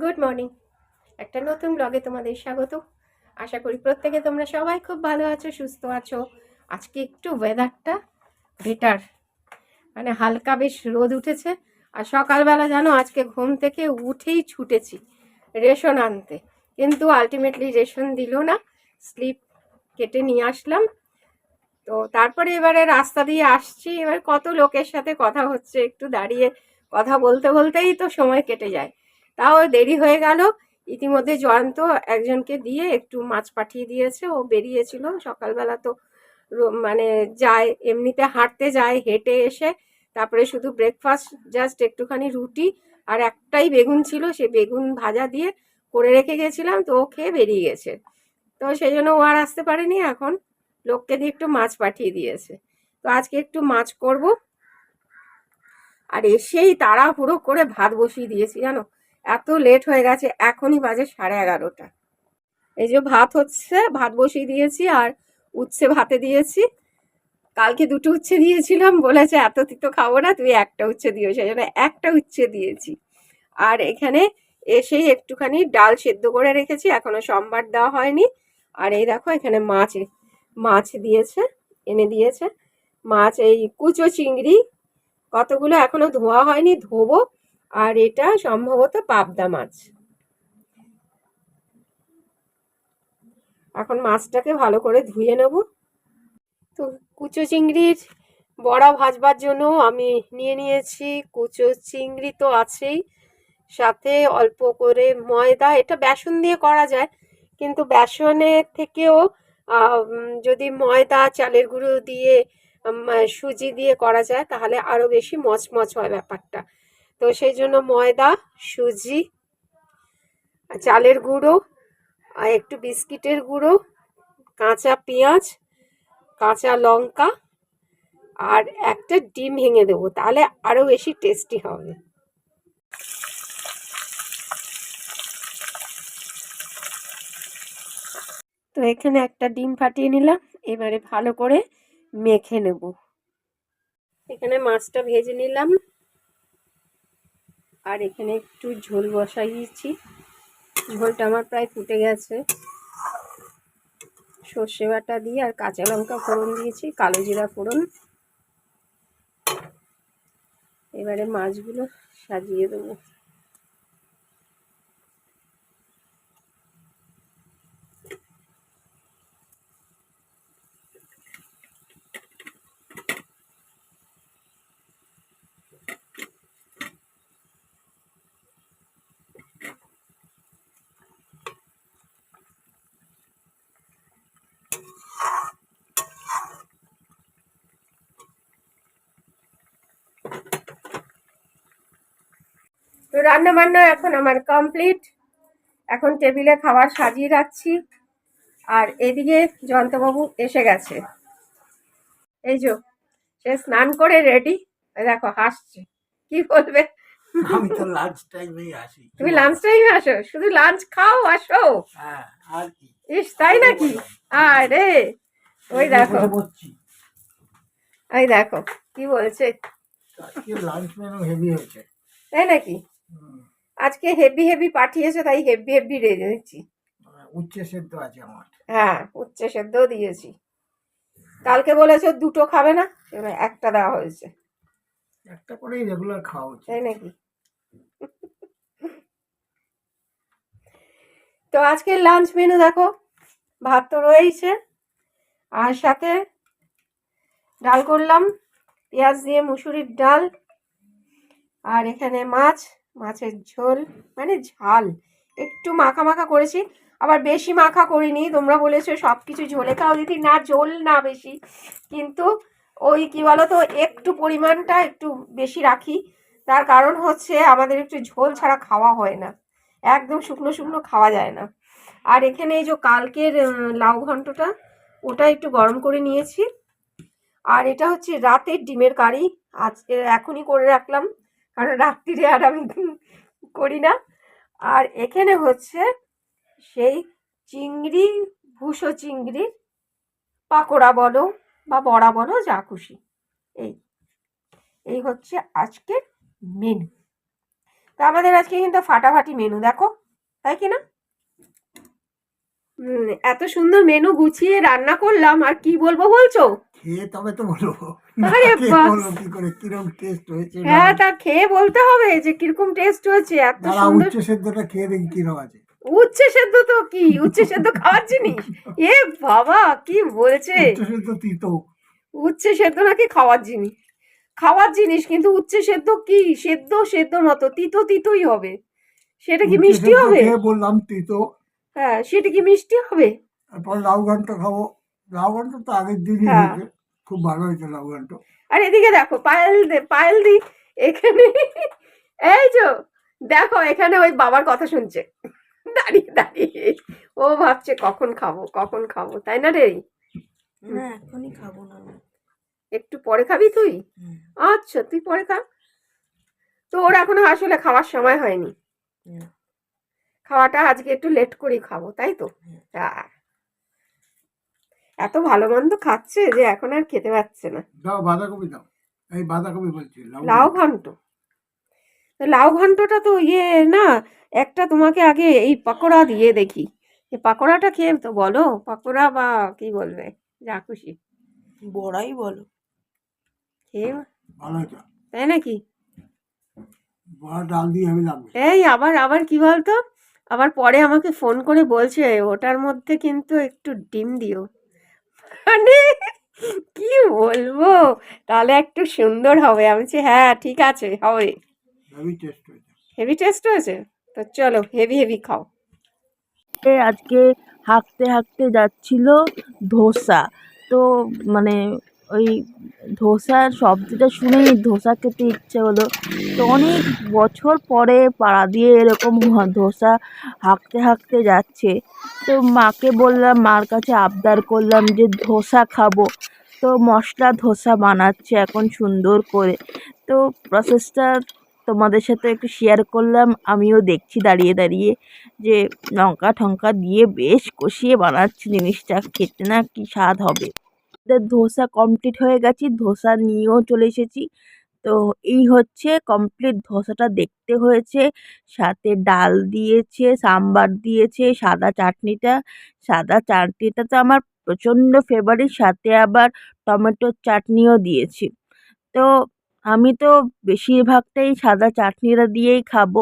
Good morning একটা নতুন ব্লগে তোমাদের স্বাগত। আশা করি প্রত্যেকে তোমরা সবাই খুব ভালো আছো, সুস্থ আছো। আজকে একটু ওয়েদারটা বেটার মানে হালকা বেশ রোদ উঠেছে। আর সকালবেলা জানো, আজকে ঘুম থেকে উঠেই ছুটেছি রেশন আনতে। কিন্তু আলটিমেটলি রেশন দিল না। স্লিপ কেটে নিয়ে আসলাম। তো তারপরে এবারে রাস্তা দিয়ে আসছি। এবার কত লোকের সাথে কথা হচ্ছে একটু দাঁড়িয়ে কথা বলতে বলতেই তো সময় কেটে যায়। তাও দেরি হয়ে গেল। ইতিমধ্যে জয়ন্ত একজনকে দিয়ে একটু মাছ পাঠিয়ে দিয়েছে। ও বেরিয়েছিল। সকালবেলা তো মানে যায়, এমনিতে হাঁটতে যায়, হেঁটে এসে তারপরে শুধু ব্রেকফাস্ট জাস্ট একটুখানি রুটি আর একটাই বেগুন ছিল। সে বেগুন ভাজা দিয়ে করে রেখে গেছিলাম, তো ও খেয়ে বেরিয়ে গেছে। তো সেই জন্য ও আর আসতে পারেনি এখন। লোককে দিয়ে একটু মাছ পাঠিয়ে দিয়েছে। তো আজকে একটু মাছ করব। আর এসেই তাড়াহুড়ো করে ভাত বসিয়ে দিয়েছি, জানো? এত লেট হয়ে গেছে, এখনই বাজে সাড়ে এগারোটা। এই যে ভাত হচ্ছে, ভাত বসিয়ে দিয়েছি আর উচ্ছে ভাতে দিয়েছি। কালকে দুটো উচ্ছে দিয়েছিলাম, বলেছে এত তিতো খাব না, তুমি একটা উচ্ছে দিও, সেই জন্য একটা উচ্ছে দিয়েছি। আর এখানে এসেই একটুখানি ডাল সেদ্ধ করে রেখেছি, এখনও সোমবার দেওয়া হয়নি। আর এই দেখো এখানে মাছ মাছ দিয়েছে, এনে দিয়েছে। মাছ, এই কুচো চিংড়ি, কতগুলো এখনও ধোয়া হয়নি, ধোবো। আর এটা সম্ভবত পাবদা মাছ। এখন মাছটাকে ভালো করে ধুয়ে নেব। তো কুচো চিংড়ির বড়া ভাজবার জন্য আমি নিয়ে নিয়েছি। কুচো চিংড়ি তো আছেই। সাথে অল্প করে ময়দা, এটা বেসন দিয়ে করা যায়। কিন্তু বেসনের থেকেও যদি ময়দা, চালের গুঁড়ো দিয়ে সুজি দিয়ে করা যায়, তাহলে আরও বেশি মচমচ হয় ব্যাপারটা। তো সেই জন্য ময়দা, সুজি চালের গুঁড়ো, আর একটু বিস্কিটের গুঁড়ো, কাঁচা পেঁয়াজ, কাঁচা লঙ্কা, আর একটা ডিম ভেঙে দেবো, তাহলে আরও বেশি টেস্টি হবে। তো এখানে একটা ডিম ফাটিয়ে নিলাম, এবারে ভালো করে মেখে নেব। এখানে মাছটা ভেজে নিলাম। আর এখানে একটু ঝোল বসাইয়েছি ঝোলটা আমার প্রায় ফুটে গেছে। সর্ষে বাটা দিয়ে আর কাঁচা লঙ্কা ফোড়ন দিয়েছি, কালো জিরা ফোড়ন। এবারে মাছগুলো সাজিয়ে দেবো। তো রান্না বান্না এখন আমার কমপ্লিট এখন টেবিলে খাবার সাজিয়ে রাখছি। আর এদিকে জয়ন্তবাবু এসে গেছে। এই যো সে স্নান করে রেডি দেখো হাসছে। কি বলবে? আমি তো লাঞ্চ টাইমেই আসি। তুমি লাঞ্চ টাইমে আসো। শুধু লাঞ্চ খাও আসো। হ্যাঁ আর কি। ইস তাই নাকি? আরে ওই দেখো। ওই দেখো কি বলছে? লাঞ্চ মেনু হেভি হয়েছে। তাই নাকি? আজকে হেভি হেভি পাঠিয়েছে তাই হেভি হেভি রেজে দিচ্ছি উচ্ছে সেদ্ধ আছে আমার। হ্যাঁ উচ্ছে সেদ্ধও দিয়েছি। কালকে বলেছ দুটো খাবে না এবার একটা দেওয়া হয়েছে। একটা করেই রেগুলার খাওয়া উচিত। তাই নাকি? তো আজকের লাঞ্চ মেনু দেখো ভাত তো রয়েছে আর সাথে ডাল করলাম পেঁয়াজ দিয়ে মুসুরির ডাল। আর এখানে মাছ। মাছের ঝোল মানে ঝাল। একটু মাখা মাখা করেছি, আবার বেশি মাখা করিনি। তোমরা বলেছ সব কিছু ঝোলে। খাও দিদি, না, ঝোল না বেশি। কিন্তু ওই কি বলো তো একটু পরিমাণটা একটু বেশি রাখি। তার কারণ হচ্ছে আমাদের একটু ঝোল ছাড়া খাওয়া হয় না। একদম শুকনো শুকনো খাওয়া যায় না। আর এখানে এই যে কালকের লাউ ঘন্টটা, ওটা একটু গরম করে নিয়েছি। আর এটা হচ্ছে রাতের ডিমের কারি। আজকে এখনই করে রাখলাম। কারণ রাত্রিরে আর আমি করি না। আর এখানে হচ্ছে সেই চিংড়ি, ভুষো চিংড়ির পাকোড়া বলো বা বড়া বলো, যা খুশি। এই এই হচ্ছে আজকের মেনু তো আমাদের আজকে কিন্তু ফাটাফাটি মেনু দেখো, তাই কি না? এত সুন্দর মেনু গুছিয়ে রান্না করলাম, আর কি বলব বলছো? খেয়ে তবে তো বলব। আরে খেয়ে কি করে কীরকম টেস্ট হয়েছে হ্যাঁ তা খেয়ে বলতে হবে যে কীরকম টেস্ট হয়েছে এত সুন্দর উচ্চ সেদ্ধটা খেয়ে দেখি কীরকম আছে। উচ্ছে সেদ্ধ তো কি? উচ্ছে সেদ্ধ খাওয়ার জিনিস? এ বাবা কি বলছে? উচ্চ সেদ্ধ তিতো উচ্ছে সেদ্ধ নাকি খাওয়ার জিনিস? খাওয়ার জিনিস কিন্তু উচ্ছে সেদ্ধ কি? সেদ্ধ সেদ্ধর মতো তিতো তিতোই হবে। সেটা কি মিষ্টি হবে? বললাম তিতো। হ্যাঁ সেটা কি মিষ্টি হবে? তারপর লাউ ঘন্ট খাব। লাউ ঘন্ট তো আগের দিনই হ্যাঁ। খুব ভালো হয়েছে লাউ ঘন্ট আর এদিকে দেখো পায়েল দে পায়েল দি এখানে এই যে দেখো এখানে ওই বাবার কথা শুনছে। দাঁড়িয়ে দাঁড়িয়ে ও ভাবছে কখন খাব কখন খাব তাই না রে? না এখনই খাব না। একটু পরে খাবি তুই? আচ্ছা তুই পরে খা। তো ওর এখনও আসলে খাওয়ার সময় হয়নি। খাওয়াটা আজকে একটু লেট করেই খাব তাই তো? হুম। এত ভালো মন্দ খাচ্ছে যে এখন আর খেতে পাচ্ছে না। দাও বাঁধাকপি দাও। এই বাঁধাকপি বলছি লাউ ঘন্ট। ঘন্ট। তো লাউ ঘন্টটা তো ইয়ে না একটা তোমাকে আগে এই পাকোড়া দিয়ে দেখি। এই পাকোড়াটা খেয়ে তো বলো পাকোড়া বা কি বলবে যা খুশি। বড়াই বলো। খেয়ে ভালো তাই নাকি? বড়া আমি লাগবে এই আবার আবার কি বলতো? আবার পরে আমাকে ফোন করে বলছে ওটার মধ্যে কিন্তু একটু ডিম দিও। মানে কি বলব? তাহলে একটু সুন্দর হবে। আমি বলছি হ্যাঁ ঠিক আছে হবে। হেভি টেস্ট হয়েছে। হেভি টেস্ট হয়েছে? তো চলো হেভি হেভি খাও। এ আজকে হাঁকতে হাঁকতে যাচ্ছিল ধোসা। তো মানে ওই ধোসার শব্দটা শুনেই ধোসা খেতে ইচ্ছে হলো। তো অনেক বছর পরে পাড়া দিয়ে এরকম ধোসা হাঁকতে হাঁকতে যাচ্ছে। তো মাকে বললাম, মার কাছে আবদার করলাম যে ধোসা খাব। তো মশলা ধোসা বানাচ্ছে এখন সুন্দর করে। তো প্রসেসটা তোমাদের সাথে একটু শেয়ার করলাম, আমিও দেখছি দাঁড়িয়ে দাঁড়িয়ে যে লঙ্কা টঙ্কা দিয়ে বেশ কষিয়ে বানাচ্ছে জিনিসটা, খেতে না কি স্বাদ হবে। ধোসা কমপ্লিট হয়ে গেছি, ধোসা নিয়েও চলে এসেছি। তো এই হচ্ছে কমপ্লিট ধোসাটা দেখতে হয়েছে। সাথে ডাল দিয়েছে, সাম্বার দিয়েছে, সাদা চাটনিটা সাদা চাটনিটা তো আমার প্রচণ্ড ফেভারিট সাথে আবার টমেটোর চাটনিও দিয়েছি। তো আমি তো বেশিরভাগটাই সাদা চাটনিটা দিয়েই খাব।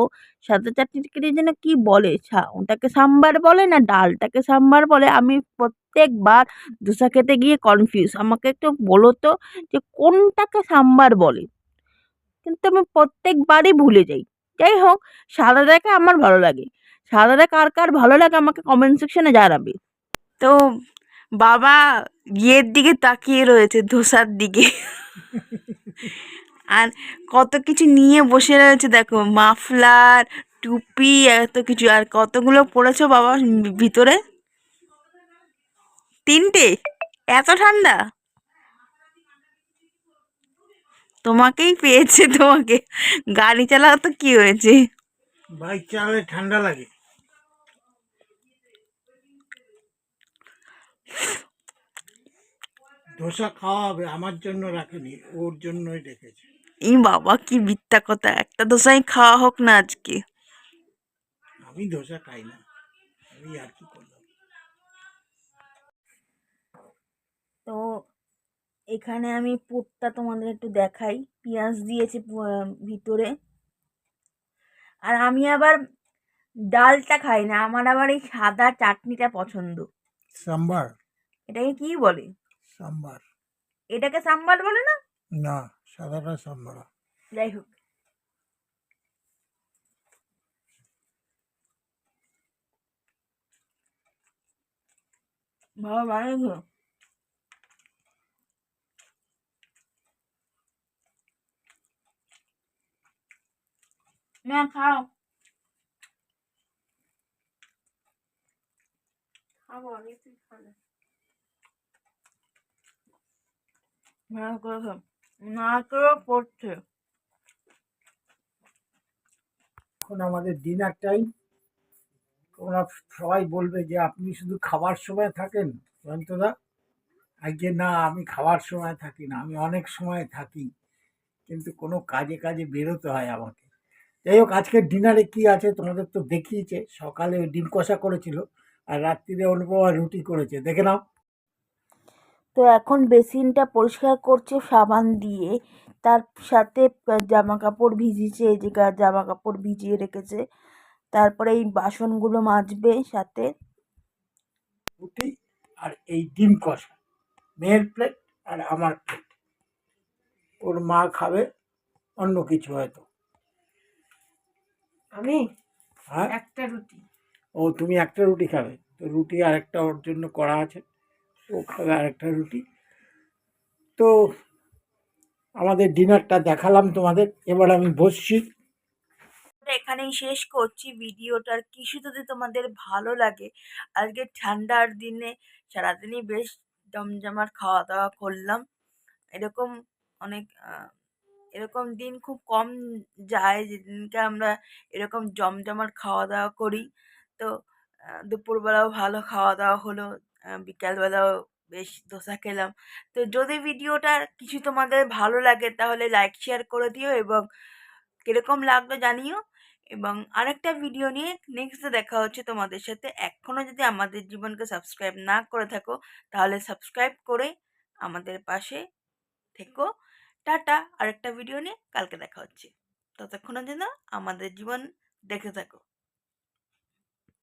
সাদা চাটনিটাকে দিয়ে যেন কি বলে? সা- ওটাকে সাম্বার বলে না ডালটাকে সাম্বার বলে? আমি প্রত্যেকবার ধোসা খেতে গিয়ে কনফিউজ আমাকে একটু বলো তো যে কোনটাকে সাম্বার বলে? কিন্তু আমি প্রত্যেকবারই ভুলে যাই। যাই হোক সাদাটাকে আমার ভালো লাগে। সাদাটা কার কার ভালো লাগে আমাকে কমেন্ট সেকশনে জানাবে। তো বাবা ইয়ের দিকে তাকিয়ে রয়েছে ধোসার দিকে। আর কত কিছু নিয়ে বসে রয়েছে, দেখো, মাফলার, টুপি, এত কিছু। আর কতগুলো পড়েছো বাবা ভিতরে? তিনটে? এত ঠান্ডা? তোমাকেই পেয়েছে, তোমাকে। গাড়ি চালাও তো কি হয়েছে? বাইক চালালে ঠান্ডা লাগে। ধোসা খাওয়া হবে, আমার জন্য রাখেনি, ওর জন্যই রেখেছে এই বাবা কি মিথ্যা কথা। একটা দোসাই খাওয়া হোক না আজকে। আমি ধোসা খাই না। আমি আর কি করলাম? তো এখানে আমি পুরটা তোমাদের একটু দেখাই। পেঁয়াজ দিয়েছে ভিতরে। আর আমি আবার ডালটা খাই না। আমার আবার এই সাদা চাটনিটা পছন্দ। সাম্বার। এটাকে কি বলে? সাম্বার। এটাকে সাম্বার বলে না? না। সাদাটা সাম্বার যাই হোক। ভালো বানিয়েছো না খাও। খাব আমি তুই খা না। না করে খাও না করে পড়ছে। এখন আমাদের ডিনার টাইম তোমরা সবাই বলবে যে আপনি শুধু খাবার সময় থাকেন অন্তদা আজকে না, আমি খাবার সময় থাকি না, আমি অনেক সময় থাকি। কিন্তু কোনো কাজে কাজে বেরোতে হয় আমাকে। যাই হোক আজকের ডিনারে কি আছে তোমাদের তো দেখিয়েছে। সকালে ডিম কষা করেছিল আর রাত্রিরে অনুপমা রুটি করেছে। দেখে নাও। তো এখন বেসিনটা পরিষ্কার করছে সাবান দিয়ে। তার সাথে জামা কাপড় ভিজিয়েছে এই যে জামা কাপড় ভিজিয়ে রেখেছে। তারপরে এই বাসনগুলো মাজবে সাথে। রুটি আর এই ডিম কষা মেয়ের প্লেট আর আমার প্লেট ওর মা খাবে অন্য কিছু হয়তো। আমি? হ্যাঁ? একটা রুটি। ও তুমি একটা রুটি খাবে। তো রুটি আর একটা ওর জন্য করা আছে। ও খাবে আর একটা রুটি। তো আমাদের ডিনারটা দেখালাম তোমাদের, এবার আমি বসছি। এখানেই শেষ করছি ভিডিওটার কিছু যদি তোমাদের ভালো লাগে, আজকে ঠান্ডার দিনে সারাদিনই বেশ জমজমাট খাওয়া দাওয়া করলাম। এরকম অনেক এরকম দিন খুব কম যায় যেদিনকে আমরা এরকম জমজমাট খাওয়া দাওয়া করি। তো দুপুরবেলাও ভালো খাওয়া দাওয়া হলো। বিকালবেলাও বেশ ধোসা খেলাম। তো যদি ভিডিওটা কিছু তোমাদের ভালো লাগে তাহলে লাইক শেয়ার করে দিও এবং কীরকম লাগল জানিও। এবং আরেকটা ভিডিও নিয়ে নেক্সটে দেখা হচ্ছে তোমাদের সাথে। এখনও যদি আমাদের জীবনকে সাবস্ক্রাইব না করে থাকো, তাহলে সাবস্ক্রাইব করে আমাদের পাশে থেকো। টাটা, আরেকটা ভিডিও নিয়ে কালকে দেখা হচ্ছে। ততক্ষণের জন্য আমাদের জীবন দেখে থাকো।